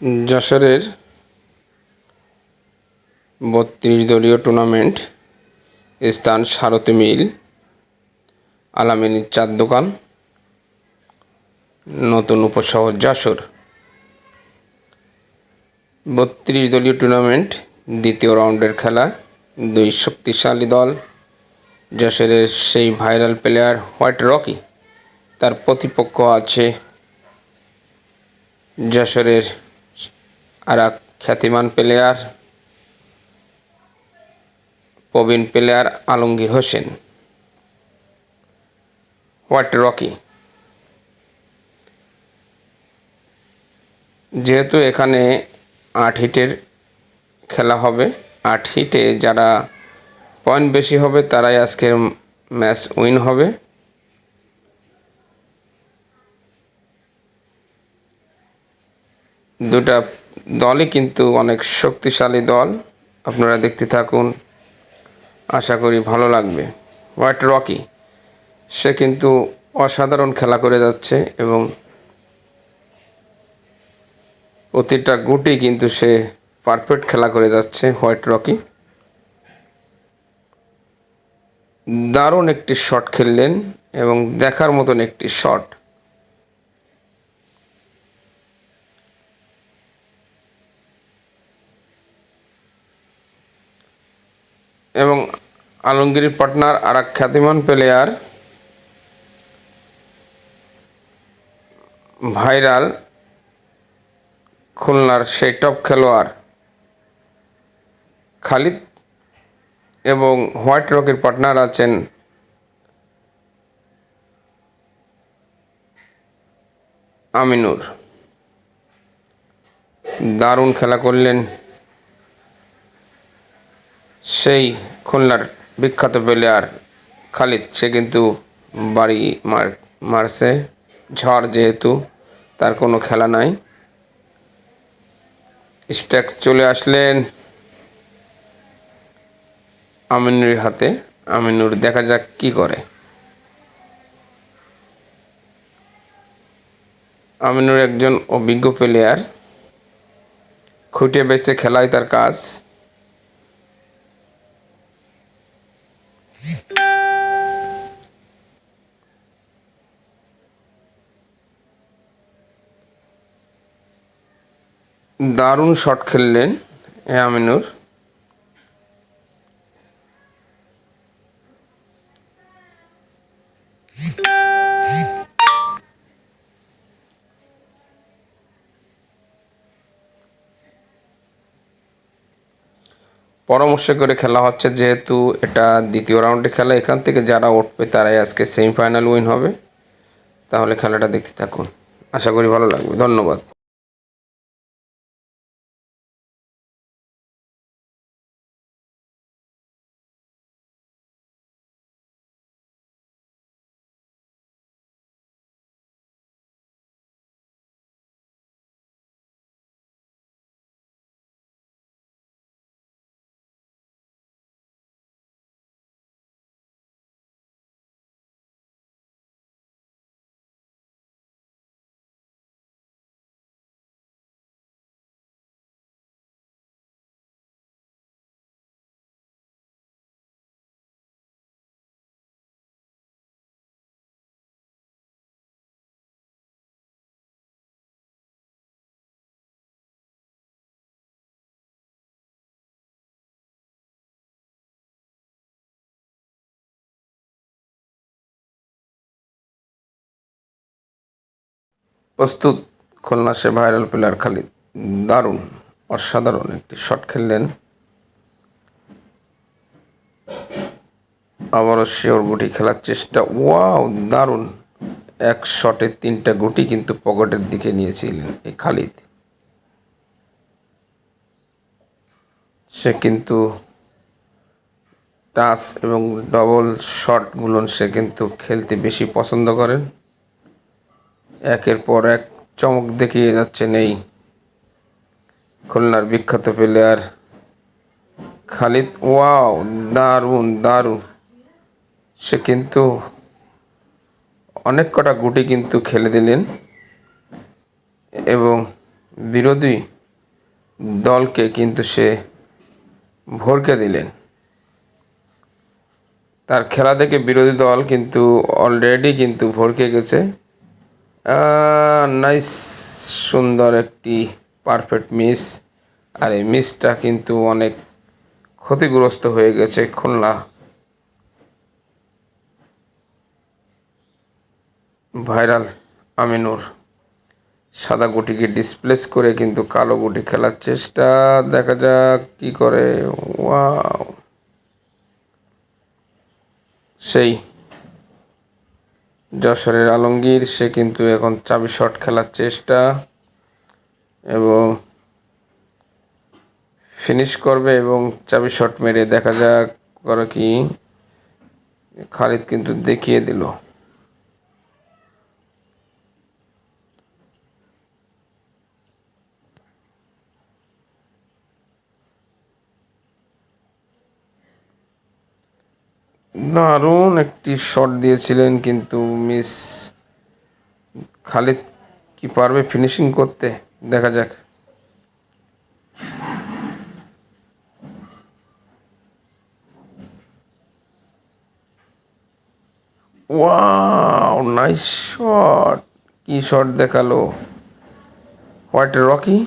যশোরের বত্রিশ দলীয় টুর্নামেন্ট, স্থান সারথী মিল, আলামিনীর চার দোকান, নতুন উপশহর যশোর। বত্রিশ দলীয় টুর্নামেন্ট, দ্বিতীয় রাউন্ডের খেলা, দুই শক্তিশালী দল, যশোরের সেই ভাইরাল প্লেয়ার হোয়াইট রকি, তার প্রতিপক্ষ আছে যশোরের আর এক খ্যাতিমান প্লেয়ার, প্রবীণ player Alamgir Hossain. White Rocky. যেহেতু এখানে আট হিটের খেলা হবে, আট হিটে যারা পয়েন্ট বেশি হবে, তারাই আজকের ম্যাচ উইন হবে। দুটা দলই কিন্তু অনেক শক্তিশালী দল। আপনারা দেখতে থাকুন। আশা করি ভালো লাগবে। হোয়াইট রকি, সে কিন্তু অসাধারণ খেলা করে যাচ্ছে এবং প্রতিটা গুটি কিন্তু সে পারফেক্ট খেলা করে যাচ্ছে হোয়াইট রকি। দারুণ একটি শট খেললেন এবং দেখার মতন একটি শট এবং আলমগীর পাটনার আর এক খ্যাতিমান প্লেয়ার ভাইরাল খুলনার সেই টপ খেলোয়াড় খালিদ এবং হোয়াইট রকের পার্টনার আছেন আমিনুর। দারুণ খেলা করলেন সেই খুলনার বিখ্যাত প্লেয়ার খালিদ, সে কিন্তু বাড়ি মার, মারছে। ঝড় যেহেতু, তার কোনো খেলা নাই। স্ট্যাক চলে আসলেন আমিনুরের হাতে। আমিনুর, দেখা যাক কি করে। আমিনুর একজন অভিজ্ঞ প্লেয়ার খুঁটে বেছে খেলায় তার কাজ। দারুণ শট খেললেন আমিনুর। পরামর্শ করে খেলা হচ্ছে যেহেতু এটা দ্বিতীয় রাউন্ডে খেলা, এখান থেকে যারা উঠবে তারাই আজকে সেমিফাইনাল উইন হবে। তাহলে খেলাটা দেখতে থাকুন। আশা করি ভালো লাগবে। ধন্যবাদ। প্রস্তুত খুলনা সে ভাইরাল প্লেয়ার খালিদ। দারুণ, অসাধারণ একটি শট খেললেন। আবারও শিওর গুটি খেলার চেষ্টা। ওয়াও, দারুণ। এক শটে তিনটা গুটি কিন্তু পকেটের দিকে নিয়েছিলেন এই খালিদ। সে কিন্তু টাচ এবং ডবল শটগুলো সে কিন্তু খেলতে বেশি পছন্দ করেন। একের পর এক চমক দেখিয়ে যাচ্ছেন এই খুলনার বিখ্যাত প্লেয়ার খালিদ। ওয়াও, দারুণ দারুণ। সে কিন্তু অনেক কটা গুটি কিন্তু খেলে দিলেন এবং বিরোধী দলকে কিন্তু সে ভরকে দিলেন। তার খেলা দেখে বিরোধী দল কিন্তু অলরেডি কিন্তু ভরকে গেছে। নাইস সুন্দর একটি পারফেক্ট মিস আর এই মিসটা কিন্তু অনেক ক্ষতিগ্রস্ত হয়ে গেছে খুলনা। ভাইরাল আমিনুর। সাদা গুটিকে ডিসপ্লেস করে কিন্তু কালো গুটি খেলার চেষ্টা। দেখা যাক কি করে। ওয়াও সেই যশোরের আলমগীর, সে কিন্তু এখন চাবি শট খেলার চেষ্টা এবং ফিনিশ করবে এবং চাবি শট মেরে দেখা যাক করে কি। খালিদ কিন্তু দেখিয়ে দিল। দারুণ একটি শট দিয়েছিলেন কিন্তু মিস খালিদ কি পারবে ফিনিশিং করতে? দেখা যাক। ওয়াও নাইস শট কি শট দেখাল? White Rocky